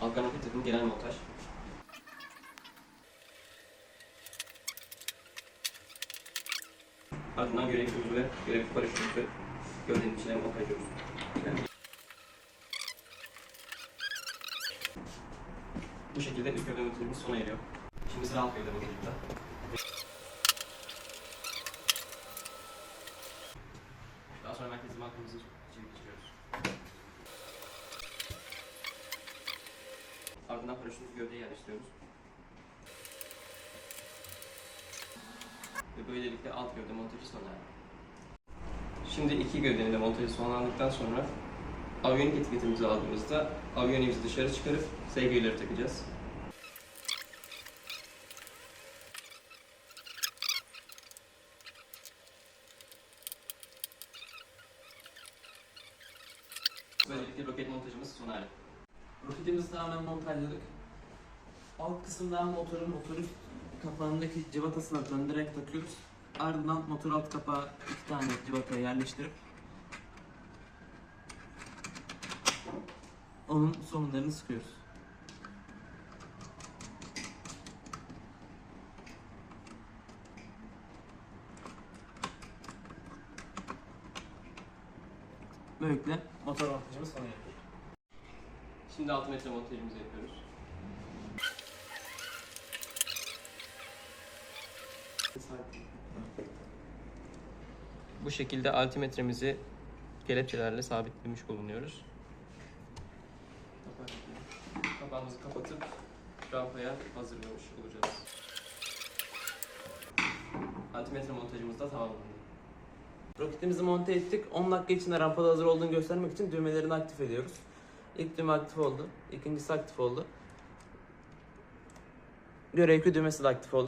Alkan roket takımı genel montaj. Ardından görevimizi ve görevli paraşütümüzü gövdenin içine montajlıyoruz. Yani Bu şekilde gövde montajımız sona eriyor. Şimdi sıra alt montajında. Daha sonra merkezi markamızı çevik geçiriyoruz. Ardından paraşütümüzü gövdeye yerleştiriyoruz. Ve böylelikle alt gövde montajı sona erdi. Şimdi iki gövdenin de montajı sonlandıktan sonra aviyonik etiketimizi aldığımızda aviyonimizi dışarı çıkarıp SG'leri takacağız. Böylelikle roket montajımız sona erdi. Roketimizi tamamen montajladık. Alt kısımdan motorun motorun kapağındaki cıvatasına döndürerek takıyoruz. Ardından motor alt kapağı iki tane cıvataya yerleştirip onun sonlarını sıkıyoruz. Böylelikle motor montajımız sona eriyor. Şimdi 6 metre montajımızı yapıyoruz. Bu şekilde altimetremizi kelepçelerle sabitlemiş bulunuyoruz. Kapağımızı kapatıp rampaya hazırlamış olacağız. Altimetre montajımız da tamamlandı. Roketimizi monte ettik. 10 dakika içinde rampada hazır olduğunu göstermek için düğmelerini aktif ediyoruz. İlk düğme aktif oldu. İkincisi aktif oldu. Görev 2 düğmesi de aktif oldu.